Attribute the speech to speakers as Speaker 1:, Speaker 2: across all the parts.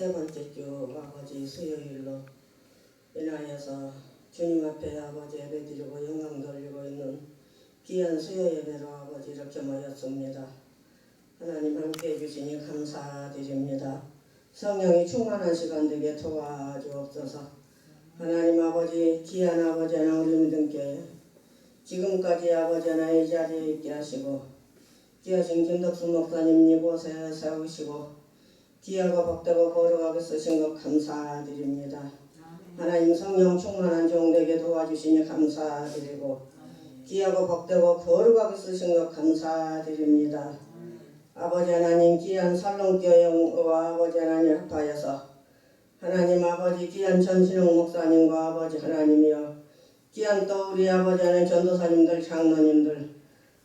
Speaker 1: 세 번째 주 아버지 수요일로 인하여서 주님 앞에 아버지 예배드리고 영광 돌리고 있는 귀한 수요 예배로 아버지 이렇게 모였습니다. 하나님 함께 해주시니 감사드립니다. 성령이 충만한 시간 되게 도와주옵소서. 하나님 아버지 귀한 아버지 하나 우리 믿음께 지금까지 아버지 하나 이 자리에 있게 하시고 귀하신 김덕수 목사님 이곳에 세우시고 귀하고 복되고 거룩하게 쓰신 것 감사드립니다. 하나님 성령 충만한 종되게 도와주시니 감사드리고 귀하고 복되고 거룩하게 쓰신 것 감사드립니다. 아버지 하나님 귀한 살롱교회 와 아버지 하나님 합하여서 하나님 아버지 귀한 전신홍 목사님과 아버지 하나님이여 귀한 또 우리 아버지 하나님 전도사님들 장로님들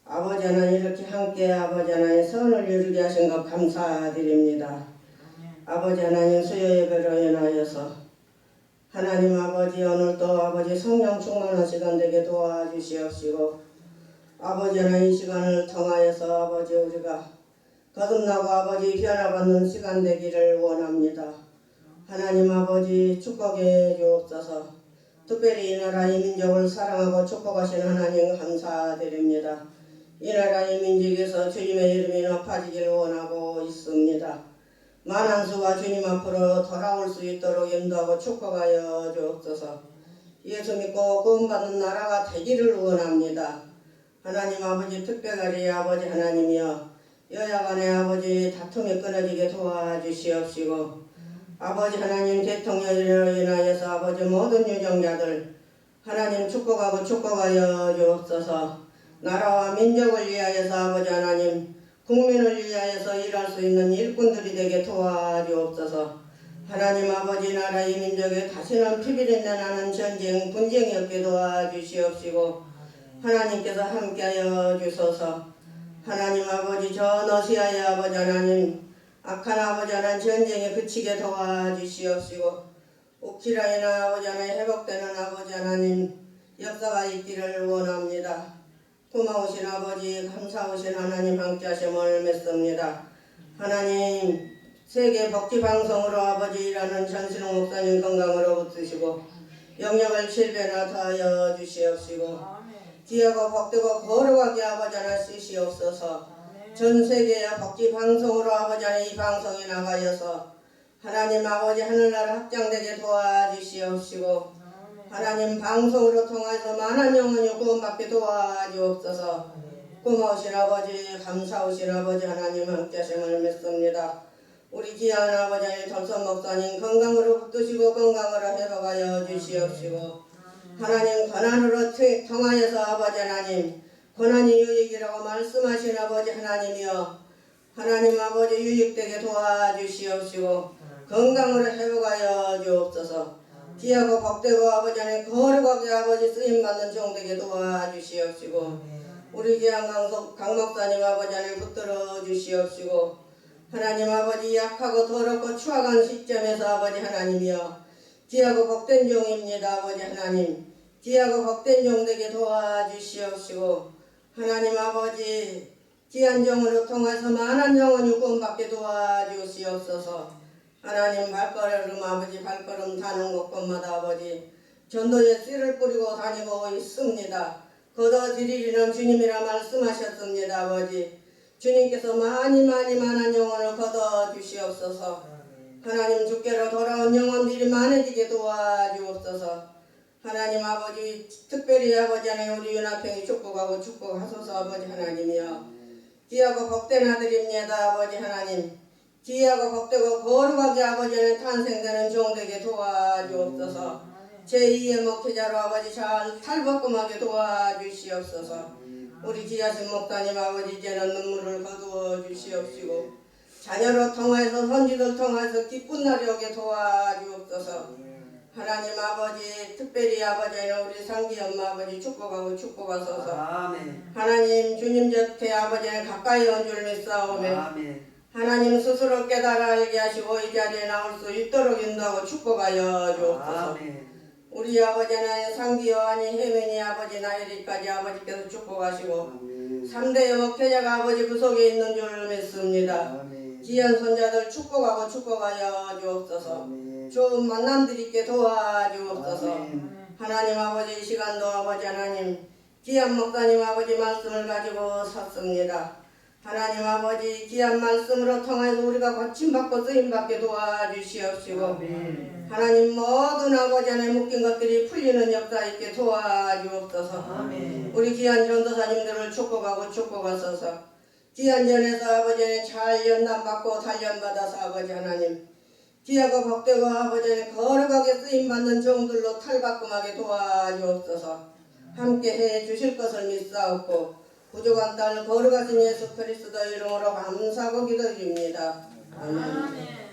Speaker 1: 아버지 하나님 이렇게 함께 아버지 하나님 선을 이루게 하신 것 감사드립니다. 아버지 하나님 수요 예배로 인하여서 하나님 아버지 오늘도 아버지 성령 충만한 시간 되게 도와주시옵시고 아버지 하나님 이 시간을 통하여서 아버지 우리가 거듭나고 아버지 변화받는 시간 되기를 원합니다. 하나님 아버지 축복해 주옵소서 특별히 이 나라 이 민족을 사랑하고 축복하시는 하나님 감사드립니다. 이 나라 이 민족에서 주님의 이름이 높아지기를 원하고 있습니다. 만한 수가 주님 앞으로 돌아올 수 있도록 인도하고 축복하여 주옵소서. 예수 믿고 구원받는 나라가 되기를 원합니다. 하나님 아버지 특별하리 아버지 하나님이여 여야간의 아버지 다툼이 끊어지게 도와주시옵시고 아버지 하나님 대통령으로 인하여서 아버지 모든 유정자들 하나님 축복하고 축복하여 주옵소서 나라와 민족을 위하여서 아버지 하나님 국민을 위하여서 일할 수 있는 일꾼들이 되게 도와주옵소서 하나님 아버지 나라 이 민족에 다시는 피비린내 나는 전쟁 분쟁이 없게 도와주시옵시고 하나님께서 함께하여 주소서 하나님 아버지 저 너시아의 아버지 하나님 악한 아버지 하나님 전쟁에 그치게 도와주시옵시고 우크라이나 아버지 하나님 회복되는 아버지 하나님 역사가 있기를 원합니다. 고마우신 아버지 감사하신 하나님 함께 하심을 맺습니다. 하나님 세계 복지 방송으로 아버지 일하는 전신홍 목사님 건강으로 붙으시고 영역을 칠배나 더하여 주시옵시고 귀하고 복되고 거룩하게 아버지 하나 쓰시옵소서 전 세계의 복지 방송으로 아버지 하나 이 방송에 나가여서 하나님 아버지 하늘나라 확장되게 도와주시옵시고 하나님 방송으로 통해서 많은 영혼이 구원받게 도와주옵소서. 고마우신 아버지 감사하신 아버지 하나님 함께 하심을 믿습니다. 우리 귀한 아버지 전선 목사님 건강으로 붙드시고 건강으로 회복하여 주시옵시고. 하나님 권한으로 태- 통하여서 아버지 하나님 권한이 유익이라고 말씀하신 아버지 하나님이여 하나님 아버지 유익되게 도와주시옵시고 건강으로 회복하여 주옵소서 귀하고 복되고 아버지 하나님 거룩하게 아버지 쓰임받는 종되게 도와주시옵시고 우리 귀한 강석 강목사님 아버지 하나님 붙들어 주시옵시고 하나님 아버지 약하고 더럽고 추악한 시점에서 아버지 하나님이여 귀하고 복된 종입니다 아버지 하나님. 귀하고 복된 종되게 도와주시옵시고 하나님 아버지 귀한 종으로 통해서 많은 영혼이 구원받게 도와주시옵소서 하나님 발걸음 아버지 발걸음 다는 곳곳마다 아버지. 전도에 씨를 뿌리고 다니고 있습니다. 거둬들이리는 주님이라 말씀하셨습니다 아버지. 주님께서 많이 많이 많은 영혼을 거둬 주시옵소서. 하나님 주께로 돌아온 영혼들이 많아지게 도와주옵소서. 하나님 아버지 특별히 아버지 하나님 우리 윤학평이 축복하고 축복하소서 아버지 하나님이여. 귀하고 복된 아들입니다 아버지 하나님 귀하고 복되고 거룩하게 아버지 하나님 탄생되는 종되게 도와주옵소서. 제2의 목회자로 아버지 잘 탈바꿈하게 도와주시옵소서. 우리 귀하신 목사님 아버지 이제는 눈물을 거두어 주시옵시고 자녀로 통하여서 선지들 통하여서 기쁜 날이 오게 도와주옵소서. 하나님 아버지 특별히 아버지 우리 상기 엄마 아버지 축복하고 축복하소서.
Speaker 2: 아멘.
Speaker 1: 하나님 주님 곁에 아버지는 가까이 온 줄 믿사오매.
Speaker 2: 아멘.
Speaker 1: 하나님 스스로 깨달아 알게 하시고 이 자리에 나올 수 있도록 인도하고 축복하여 주옵소서
Speaker 2: 아멘.
Speaker 1: 우리 아버지는 상기 요한이 혜민이 아버지 나이리까지 아버지께서 축복하시고
Speaker 2: 아멘.
Speaker 1: 삼대 목회자가 아버지 그 속에 있는 줄 믿습니다
Speaker 2: 아멘.
Speaker 1: 귀한 손자들 축복하고 축복하여 주옵소서.
Speaker 2: 아멘.
Speaker 1: 좋은 만남들 있게 도와주옵소서.
Speaker 2: 아멘.
Speaker 1: 하나님 아버지 이 시간도 아버지 하나님 귀한 목사님 아버지 말씀을 가지고 섰습니다. 하나님 아버지 귀한 말씀으로 통해서 우리가 고침받고 쓰임받게 도와주시옵시고
Speaker 2: 아멘.
Speaker 1: 하나님 모든 아버지 안에 묶인 것들이 풀리는 역사 있게 도와주옵소서
Speaker 2: 아멘.
Speaker 1: 우리 귀한 전도사님들을 축복하고 축복하소서 귀한 전에서 아버지 안에 잘 연단받고 단련받아서 아버지 하나님 귀하고 복되고 아버지 안에 거룩하게 쓰임받는 종들로 탈바꿈하게 도와주옵소서 함께 해 주실 것을 믿사옵고 부족한 딸 거룩하신 예수 그리스도 이름으로 감사하고 기도드립니다. 아멘.
Speaker 3: 아멘.